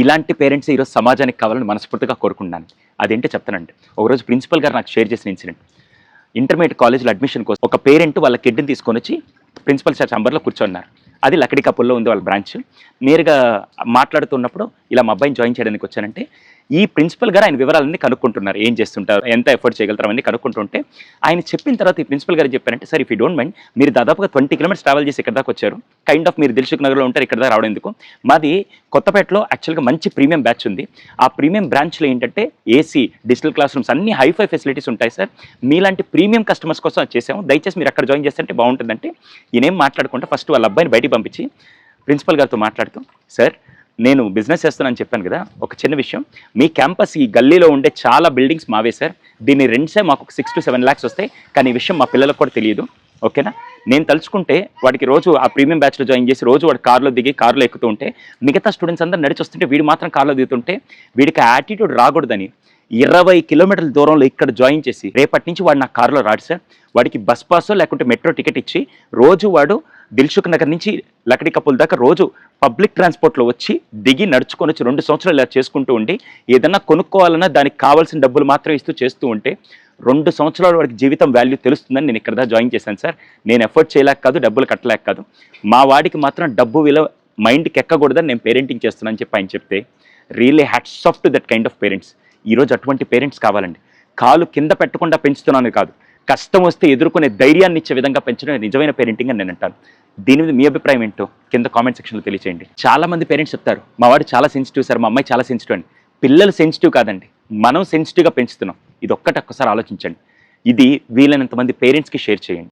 ఇలాంటి పేరెంట్స్ ఈరోజు సమాజానికి కావాలని మనస్ఫూర్తిగా కోరుకుంటున్నాను. అదేంటో చెప్తానండి. ఒకరోజు ప్రిన్సిపల్ గారు నాకు షేర్ చేసిన ఇన్సిడెంట్. ఇంటర్మీడియట్ కాలేజ్లో అడ్మిషన్ కోసం ఒక పేరెంట్ వాళ్ళ కిడ్ని తీసుకొని వచ్చి ప్రిన్సిపల్ సార్ చంబర్లో కూర్చున్నారు. అది లక్కడి కప్పుల్లో ఉంది వాళ్ళ బ్రాంచ్. నేరుగా మాట్లాడుతున్నప్పుడు ఇలా మా అబ్బాయిని జాయిన్ చేయడానికి వచ్చానంటే ఈ ప్రిన్సిపల్ గారు ఆయన వివరాలన్నీ కనుక్కుంటున్నారు. ఏం చేస్తుంటారు? ఎంత ఎఫర్ట్ చేయగలుగుతారు? అవన్నీ కనుక్కుంటుంటే ఆయన చెప్పిన తర్వాత ఈ ప్రిన్సిపల్ గారు చెప్పారంటే sir if you don't mind మీరు దాదాపుగా ట్వంటీ కిలోమీటర్స్ ట్రావెల్ చేసి ఇక్కడ దాకా వచ్చారు. కైండ్ ఆఫ్ మీరు దిల్సుఖ్ నగర్లో ఉంటారు ఇక్కడ దాకా రావడం ఎందుకు? మాది కొత్తపేటలో యాక్చువల్గా మంచి ప్రీమియం బ్యాచ్ ఉంది. ఆ ప్రీమియం బ్రాంచ్లో ఏంటంటే ఏసీ డిజిటల్ క్లాస్ రూమ్స్ అన్ని హైఫై ఫెసిలిటీస్ ఉంటాయి సార్. మీలాంటి ప్రీమియం కస్టమర్స్ కోసం చేసాము. దయచేసి మీరు అక్కడ జాయిన్ చేస్తే బాగుంటుందంటే ఈయనేం మాట్లాడుకుంటే ఫస్ట్ వాళ్ళ అబ్బాయిని బయటికి పంపించి ప్రిన్సిపల్ గారితో మాట్లాడుతూ సార్ నేను బిజినెస్ చేస్తానని చెప్పాను కదా ఒక చిన్న విషయం. మీ క్యాంపస్ ఈ గల్లీలో ఉండే చాలా బిల్డింగ్స్ మావే సార్ దీని రెంట్సే మాకు ఒక సిక్స్ టు సెవెన్ ల్యాక్స్ వస్తాయి. కానీ ఈ విషయం మా పిల్లలకు కూడా తెలియదు. ఓకేనా? నేను తలుచుకుంటే వాడికి రోజు ఆ ప్రీమియం బ్యాచ్లో జాయిన్ చేసి రోజు వాడు కార్లో దిగి కార్లో ఎక్కుతూ ఉంటే మిగతా స్టూడెంట్స్ అందరూ నడిచి వస్తుంటే వీడు మాత్రం కార్లో దిగుతుంటే వీడికి ఆ యాటిట్యూడ్ రాకూడదని ఇరవై కిలోమీటర్ల దూరంలో ఇక్కడ జాయిన్ చేసి రేపటి నుంచి వాడు నా కారులో రాడు సార్ వాడికి బస్ పాసో లేకుంటే మెట్రో టికెట్ ఇచ్చి రోజు వాడు దిల్సుఖ్ నగర్ నుంచి లకడి కపుల్ దాకా రోజు పబ్లిక్ ట్రాన్స్పోర్ట్లో వచ్చి దిగి నడుచుకొని వచ్చి రెండు సంవత్సరాలు ఇలా చేసుకుంటూ ఉండి ఏదన్నా కొనుక్కోవాలన్నా దానికి కావాల్సిన డబ్బులు మాత్రం ఇస్తూ చేస్తూ ఉంటే రెండు సంవత్సరాల వరకు జీవితం వాల్యూ తెలుస్తుందని నేను ఇక్కడ జాయిన్ చేశాను సార్. నేను ఎఫర్ట్ చేయలేక కాదు డబ్బులు కట్టలేక కాదు. మా వాడికి మాత్రం డబ్బు విలువ మైండ్కి ఎక్కకూడదని నేను పేరెంటింగ్ చేస్తున్నాను చెప్పి ఆయన చెప్తే really hats off to that kind of parents ఈరోజు అటువంటి పేరెంట్స్ కావాలండి. కాలు కింద పెట్టకుండా పెంచుతున్నాను కాదు. కష్టం వస్తే ఎదుర్కొనే ధైర్యాన్ని ఇచ్చే విధంగా పెంచడం నిజమైన పేరెంటింగ్ అని నేను అంటాను. దీని మీద మీ అభిప్రాయం ఏంటో కింద కామెంట్ సెక్షన్లో తెలియచేయండి. చాలా మంది పేరెంట్స్ చెప్తారు మా వాడు చాలా సెన్సిటివ్ సార్ మా అమ్మాయి చాలా సెన్సిటివ్ అండి పిల్లలు సెన్సిటివ్ కాదండి మనం సెన్సిటివ్గా పెంచుతున్నాం. ఇది ఒక్కటి ఒక్కసారి ఆలోచించండి. ఇది వీలైనంత మంది పేరెంట్స్కి షేర్ చేయండి.